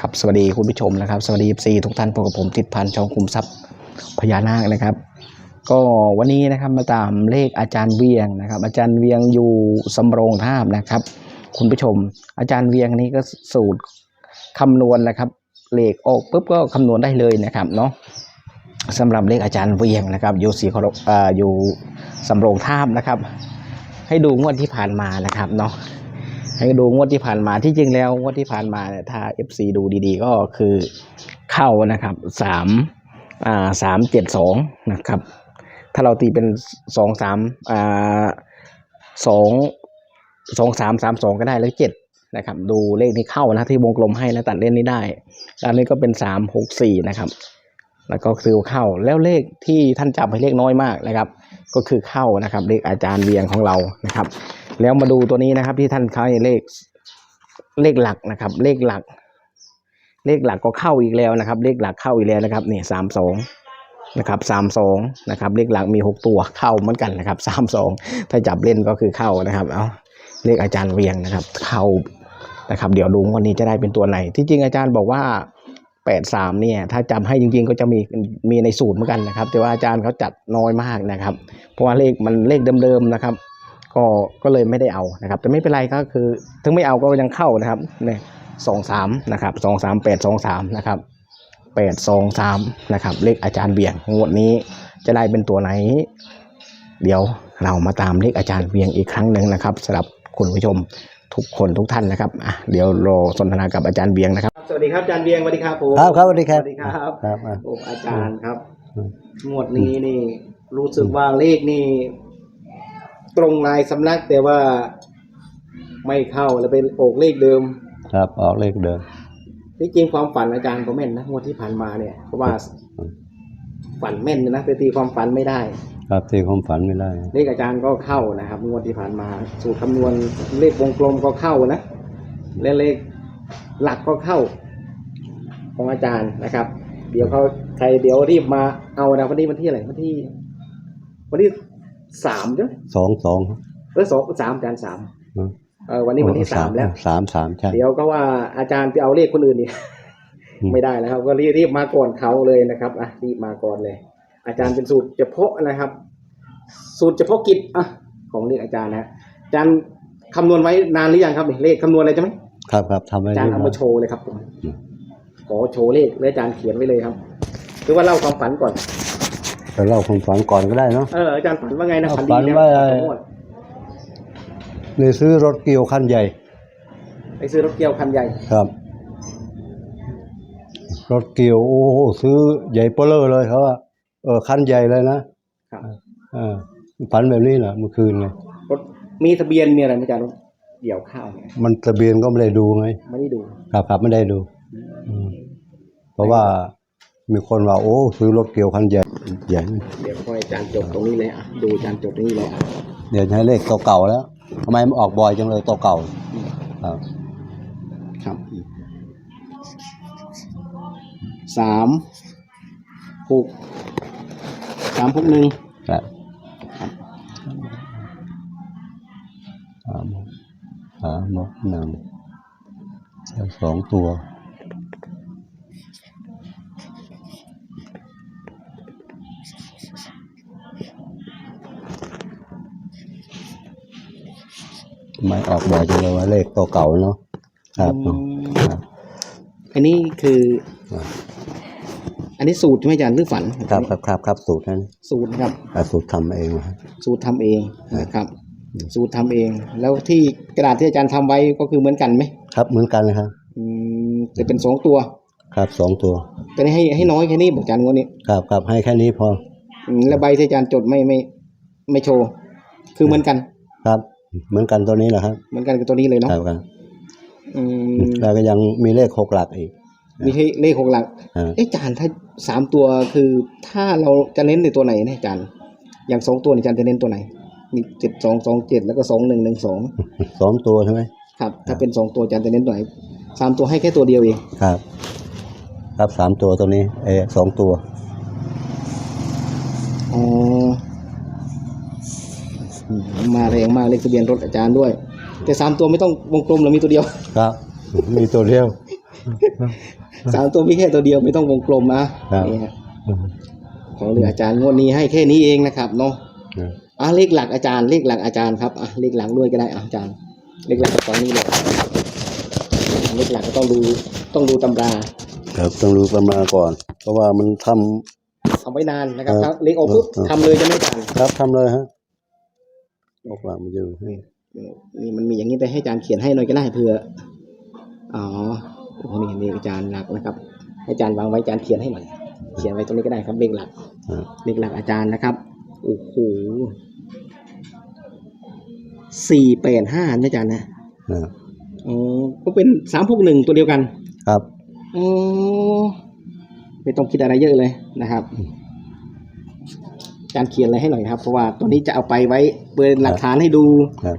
ครับสวัสดีคุณผู้ชมนะครับสวัสดีซีทุกท่านพบกับผมติดพันช่องคุมทรัพย์พญานาคนะครับ ก็วันนี้นะครับมาตามเลขอาจารย์เวียงนะครับ อาจารย์เวียงอยู่สำโรงท่าบนะครับ คุณผู้ชม อาจารย์เวียงนี้ก็สูตรคำนวณนะครับเลขออกปุ๊บก็คำนวณได้เลยนะครับเนาะสำหรับเลขอาจารย์เวียงนะครับอยู่สีเคารพอ่อยู่สำโรงท่าบนะครับ ให้ดูงวดที่ผ่านมานะครับเนาะ ให้ดูงวดที่ผ่านมาที่จริงแล้วงวดที่ผ่านมาเนี่ยถ้า FC ดูดีๆ ก็คือเข้านะครับสามอ่าสามเจ็ดสองนะครับ ถ้าเราตีเป็นสองสามอ่าสองสองสามสามสองก็ได้แล้วเจ็ดนะครับ ดูเลขนี้เข้านะที่วงกลมให้นะตัดเล่นนี้ได้ด้านนี้ก็เป็นสามหกสี่นะครับ แล้วก็คือเข้าแล้วเลขที่ท่านจับให้เลขน้อยมากนะครับ ก็คือเข้านะครับ เลขอาจารย์เวียงของเรานะครับ แล้วมาดูตัวนี้นะครับ ที่ท่านเขาให้เลขเลขหลักนะครับ เลขหลัก เลขหลักก็เข้าอีกแล้วนะครับ เลขหลักเข้าอีกแล้วนะครับนี่สามสองนะครับสามสองนะครับเลขหลักมีหกตัวเข้าเหมือนกันนะครับสามสองถ้าจับเล่นก็คือเข้านะครับเอาเลขอาจารย์เวียงนะครับ เข้านะครับเดี๋ยวดูวันนี้จะได้เป็นตัวไหน ที่จริงอาจารย์บอกว่าแปดสามเนี่ยถ้าจำให้จริงๆก็จะมีมีในสูตรเหมือนกันนะครับ แต่ว่าอาจารย์เขาจัดน้อยมากนะครับ เพราะว่าเลขมันเลขเดิมๆนะครับ ก็ก็เลยไม่ได้เอานะครับ แต่ไม่เป็นไรก็คือ ถึงไม่เอาก็ยังเข้านะครับเนี่ยสองสามนะครับสองสามแปดสองสามนะครับแปดสองสามนะครับ เลขอาจารย์เบียงงวดนี้จะได้เป็นตัวไหน เดี๋ยวเรามาตามเลขอาจารย์เบียงอีกครั้งหนึ่งนะครับสำหรับคุณผู้ชมทุกคนทุกท่านนะครับอะเดี๋ยวรอสนทนากับอาจารย์เบียงนะครับ สวัสดีครับอาจารย์เบียงสวัสดีครับผมครับครับสวัสดีครับสวัสดีครับครับอะ ผมอาจารย์ครับอืมงวดนี้นี่รู้สึกว่าเลขนี่ ตรงลายสำนักแต่ว่าไม่เข้าแล้วเป็นโอกเลขเดิม ครับออกเลขเดิมที่จริงความฝันอาจารย์ก็แม่นนะงวดที่ผ่านมาเนี่ยเพราะว่าอืมฝันแม่นนะแต่ตีความฝันไม่ได้ ครับที่ความฝันไม่ได้เลขอาจารย์ก็เข้านะครับงวดที่ผ่านมา สูตรคำนวณเลขวงกลมก็เข้านะและเลขหลักก็เข้า ของอาจารย์นะครับ เดี๋ยวเขาใครเดี๋ยวรีบมาเอานะวันนี้วันที่อะไรวันที่ วันที่ สามใช่ไหมสองสองเออสองสามอาจารย์สามอืมเออวันนี้วันที่สามแล้วสามสามใช่เดี๋ยวก็ว่าอาจารย์ไปเอาเลขคนอื่นนี่อืมไม่ได้แล้วครับ ก็รีบรีบมาก่อนเขาเลยนะครับอะรีบมาก่อนเลย อาจารย์เป็นสูตรเฉพาะนะครับ สูตรเฉพาะกิจอะของเลขอาจารย์นะอาจารย์คำนวณไว้นานหรือยังครับนี่เลขคำนวณอะไรใช่ไหมครับครับทำไว้อาจารย์เอามาโชว์เลยครับผมขอโชว์เลขแล้วอาจารย์เขียนไว้เลยครับ หรือว่าเล่าความฝันก่อน จะเล่าความฝันก่อนก็ได้เนาะ เอออาจารย์ฝันว่าไงนะเอาฝันดีฝันนะว่าสองงวดในซื้อรถเกี่ยวคันใหญ่ ไปซื้อรถเกี่ยวคันใหญ่ ครับ รถเกี่ยวโอ้โหซื้อใหญ่เปอเลอร์เลยเขาว่าเออคันใหญ่เลยนะครับอ่าฝันแบบนี้แหละเมื่อคืนไงรถมีทะเบียนมีอะไรไหมอาจารย์รถเกี่ยวข้าวเนี่ยมันทะเบียนก็ไม่ได้ดูไง ไม่ได้ดูครับครับไม่ได้ดูอืมเพราะว่า มีคนว่าโอ้ซื้อรถเกี่ยวคันใหญ่ใหญ่เดี๋ยวค่อยอาจารย์จบตรงนี้เลยอะดูอาจารย์จบตรงนี้เลยอะเดี๋ยวใช้เลขเก่าๆแล้วทำไมมันออกบ่อยจังเลยตัวเก่าครับครับสามหกสามหกหนึ่งครับสามสามหกหนึ่งแล้วสองตัว ไมออกบ่อยจังเลยว่าเลขตัวเก่าเนาะครับครับอันนี้คือครับอันนี้สูตรใช่ไหมอาจารย์หรือฝันครับครับครับครับสูตรนั้นสูตรครับ อะสูตรทำเองนะครับ สูตรทำเองนะครับ สูตรทำเอง แล้วที่กระดาษที่อาจารย์ทำไว้ก็คือเหมือนกันไหมครับเหมือนกันนะครับ อืมแต่เป็นสองตัวครับสองตัวแต่นี่ให้ให้น้อยแค่นี้บอกอาจารย์งวดนี้ครับครับให้แค่นี้พออืมแล้วใบที่อาจารย์จดไม่ไม่ไม่โชว์ คือเหมือนกัน ครับ เหมือนกันตัวนี้แหละครับเหมือนกันกับตัวนี้เลยเนาะครับครับอืมแล้วก็ยังมีเลขหกหลักอีก มีให้เลขหกหลักอ่า เอ๊ะอาจารย์ถ้าสามตัวคือ ถ้าเราจะเน้นในตัวไหนเนี่ยอาจารย์อย่างสองตัวเนี่ยอาจารย์จะเน้นตัวไหน มีเจ็ดสองสองเจ็ดแล้วก็สองหนึ่งหนึ่งสองสองตัวใช่ไหมครับ ถ้าเป็นสองตัวอาจารย์จะเน้นตัวไหนสามตัวให้แค่ตัวเดียวเองครับ ครับสามตัวตัวนี้เออสองตัว อ๋ออื มมาแรงมากเลขทะเบียนรถอาจารย์ด้วย แต่สามตัวไม่ต้องวงกลมหรือมีตัวเดียว ครับ มีตัวเดียวสามตัวมีแค่ตัวเดียวไม่ต้องวงกลมนะครับนี่ฮะของเหลืออาจารย์งวดนี้ให้แค่นี้เองนะครับเนาะอะเลขหลักอาจารย์เลขหลักอาจารย์ครับอะเลขหลักด้วยก็ได้อะอาจารย์ เลขหลักตอนนี้เลยเลขหลักก็ต้องดูต้องดูตำราครับต้องรู้ประมาณก่อน เพราะว่ามันทำทำไว้นานนะครับครับเลขออกปุ๊บครับทำเลยจะไม่ทันครับทำเลยฮะ ออกหลังมันอยู่ให้นี่มันมีอย่างนี้ไปให้อาจารย์เขียนให้หน่อยก็ได้เผื่ออ๋อโอ้โหนี่นี่อาจารย์หลักนะครับให้อาจารย์วางไว้อาจารย์เขียนให้หน่อยเขียนไว้ตรงนี้ก็ได้ครับเลขหลักอ่าเลขหลักอาจารย์นะครับโอ้โหสี่แปดห้านะอาจารย์นะอ่าอ๋อก็เป็นสามพกหนึ่งตัวเดียวกัน ครับอ๋อไม่ต้องคิดอะไรเยอะเลยนะครับ อาจารย์เขียนอะไรให้หน่อยครับ เพราะว่าตัวนี้จะเอาไปไว้เป็นหลักฐานให้ดูครับ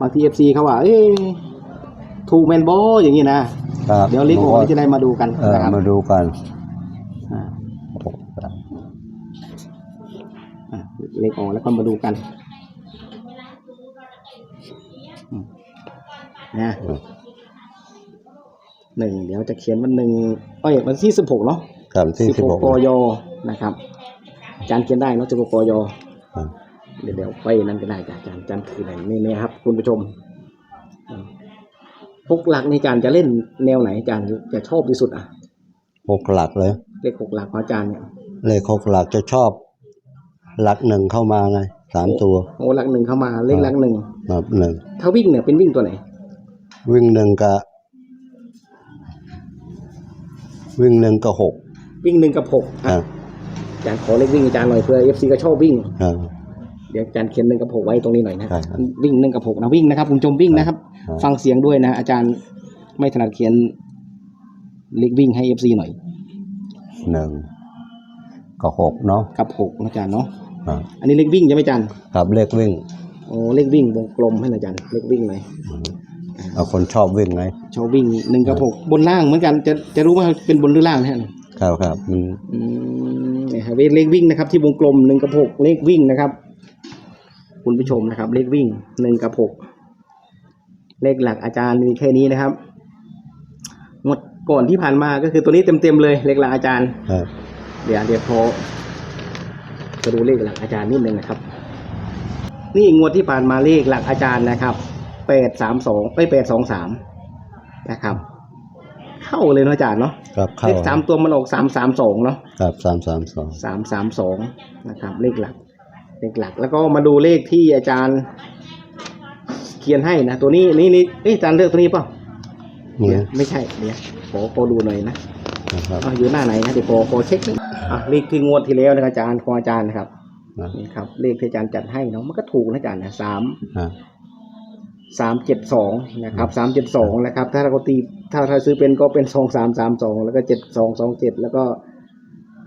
บางทีเอฟซีเขาว่า เอ้ยถูกแมนบออย่างนี้นะครับเดี๋ยวลิงก์ออกจะได้มาดูกันเออนะครับมาดูกันอ่าอะเลขออกแล้วก็มาดูกันอืมนะอืมหนึ่งเดี๋ยวจะเขียนวันหนึ่งเอ้ยวันที่สิบหกเนาะครับที่สิบสิบหหกกกยนะครับ อาจารย์เขียนได้เนาะสิบหกกยครับ เดี๋ยวเดี๋ยวไปนั่นก็ได้จ้ะอาจารย์อาจารย์คือไหนนี่นะครับ คุณผู้ชมอ่าพกหลักในการจะเล่นแนวไหนอาจารย์จะชอบที่สุดอะหกหลักเลย เลขหกหลักของอาจารย์เนี่ยเลขหกหลักจะชอบ หลักหนึ่งเข้ามาไงสามตัวโอ้หลักหนึ่งเข้ามาเลขหลักหนึ่งครับหนึ่งถ้าวิ่งเนี่ยเป็นวิ่งตัวไหน วิ่งหนึ่งกับวิ่งหนึ่งกับหกวิ่งหนึ่งกับหกคอะรับ อาจารย์ขอเลขวิ่งอาจารย์หน่อยเพื่อเอฟซีก็ชอบวิ่ง ครับ เดี๋ยวอาจารย์เขียนหนึ่งกับหกไว้ตรงนี้หน่อยนะ ใช่ครับวิ่งหนึ่งกับหกนะวิ่งนะครับคุณผู้ชมวิ่งนะครับ ครับ ฟังเสียงด้วยนะ อาจารย์ไม่ถนัดเขียนเลขวิ่งให้เอฟซีหน่อยหนึ่งกับหกเนาะกับหกนะอาจารย์เนาะครับอันนี้เลขวิ่งใช่ไหมอาจารย์ครับเลขวิ่งโอ้เลขวิ่งวงกลมให้หน่อยอาจารย์เลขวิ่งหน่อยอืมเอาคนชอบวิ่งไงชอบวิ่งหนึ่งกับหกบนล่างเหมือนกันจะจะรู้ว่าเป็นบนหรือล่างนะฮะครับครับมันอืม นี่ครับเลขวิ่งนะครับ ที่วงกลมหนึ่งกับหกเลขวิ่งนะครับ คุณผู้ชมนะครับ เลขวิ่งหนึ่งกับหกเลขหลักอาจารย์มีแค่นี้นะครับหมดก่อนที่ผ่านมาก็คือตัวนี้เต็มๆเลย เลขหลักอาจารย์ครับเดี๋ยวเดี๋ยวพอจะดูเลขหลักอาจารย์นิดนึงนะครับ นี่งวดที่ผ่านมาเลขหลักอาจารย์นะครับแปดสามสองไปแปดสองสามนะครับ เข้าเลยเนาะอาจารย์เนาะ ครับเข้าเลขสามตัวมันออกสามสามสองเนาะครับสามสามสองสามสามสองนะครับ เลขหลัก เลขหลัก แล้วก็มาดูเลขที่อาจารย์เขียนให้นะตัวนี้นี่นี่เอ๊ะอาจารย์เลือกตัวนี้เปล่านี่เดี๋ยวไม่ใช่เดี๋ยวขอขอดูหน่อยนะนะครับอะอยู่หน้าไหนนะเดี๋ยวขอขอเช็คหน่อยอะเลขที่งวดที่แล้วนะครับอาจารย์ของอาจารย์นะครับนะนี่ครับ เลขที่อาจารย์จัดให้เนาะมันก็ถูกนะอาจารย์นะสามอ่า สามเจ็ดสองนะครับสามเจ็ดสองนะครับ ถ้าเราตีถ้าเราซื้อเป็นก็เป็นสองสามสามสองแล้วก็เจ็ดสองสองเจ็ดแล้วก็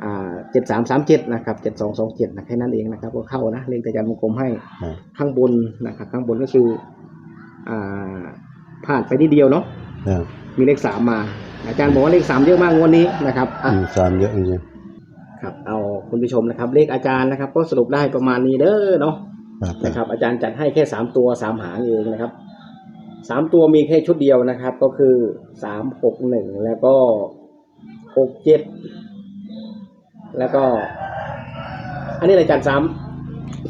อ่าเจ็ดสามสามเจ็ดนะครับเจ็ดสองสองเจ็ดนะแค่นั้นเองนะครับ ก็เข้านะเลขที่อาจารย์วงกลมให้อ่าข้างบนนะครับข้างบนก็คืออ่าผ่านไปนิดเดียวเนาะอ่ามีเลขสามมา อาจารย์บอกว่าเลขสามเยอะมากงวันนี้นะครับอะอืมสามเยอะจริงครับเอาคุณผู้ชมนะครับ เลขอาจารย์นะครับ ก็สรุปได้ประมาณนี้เด้อเนาะๆครับ นะครับ อาจารย์จัดให้แค่สามตัวสามหางเองนะครับสามตัวมีแค่ชุดเดียวนะครับ ก็คือสามหกหนึ่งแล้วก็หกเจ็ดแล้วก็ อันนี้อะไรอาจารย์สาม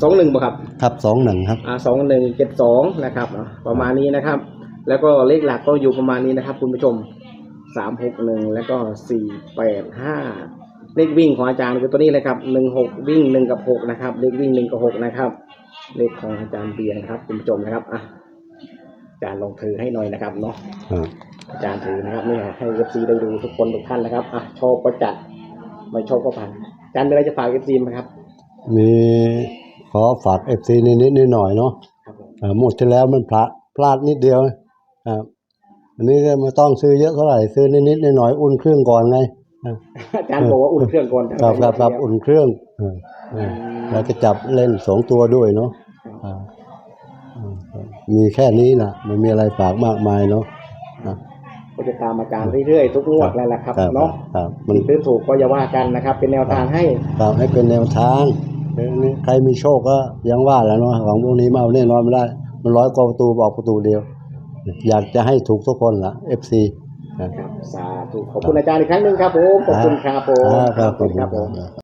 สองหนึ่งบ่ครับ ครับสองหนึ่งครับ อ่าสองหนึ่งเจ็ดสองนะครับอะประมาณนี้นะครับ แล้วก็เลขหลักก็อยู่ประมาณนี้นะครับ คุณผู้ชมสามหกหนึ่งแล้วก็สี่แปดห้าเลขวิ่งของอาจารย์คือตัวนี้เลยครับหนึ่งหกวิ่งหนึ่งกับหกนะครับ เลขวิ่งหนึ่งกับหกนะครับ เลขของอาจารย์เบียร์นะครับ คุณผู้ชมนะครับอะอาจารย์ลองถือให้หน่อยนะครับเนาะอ่าอาจารย์ถือนะครับนี่ให้เอฟซีได้ดูทุกคนทุกท่านนะครับอะชอบก็จัดไม่ชอบก็ผ่านอาจารย์มีอะไรจะฝากเอฟซีไหมครับ มีขอฝากเอฟซีนิดๆหน่อยๆเนาะครับผมอ่าหมดที่แล้วมันพลาดพลาดนิดเดียวนะครับอันนี้ก็ไม่ต้องซื้อเยอะเท่าไหร่ซื้อนิดๆหน่อยๆอุ่นเครื่องก่อนไง อ่าอาจารย์บอกว่าอุ่นเครื่องก่อนครับครับครับอุ่นเครื่องอ่าอ่าแล้วก็จับเล่นสองตัวด้วยเนาะอ่าอ่าครับมีแค่นี้นะไม่มีอะไรฝากมากมายเนาะอ่าก็จะตามอาจารย์เรื่อยๆทุกงวดแล้วแหละครับเนาะครับมันผิดหรือถูกก็อย่าว่ากันนะครับ เป็นแนวทางให้ครับให้เป็นแนวทางเรื่องนี้ใครมีโชคก็ยังว่าแหล้วเนาะของพวกนี้มาเอาแน่นอนไม่ได้ มันร้อยกว่าประตูบอกประตูเดียว อยากจะให้ถูกทุกคนละ FC ครับ ครับสาธุขอบคุณอาจารย์อีกครั้งหนึ่งครับผม ขอบคุณครับผมครับขอบคุณครับผมครับ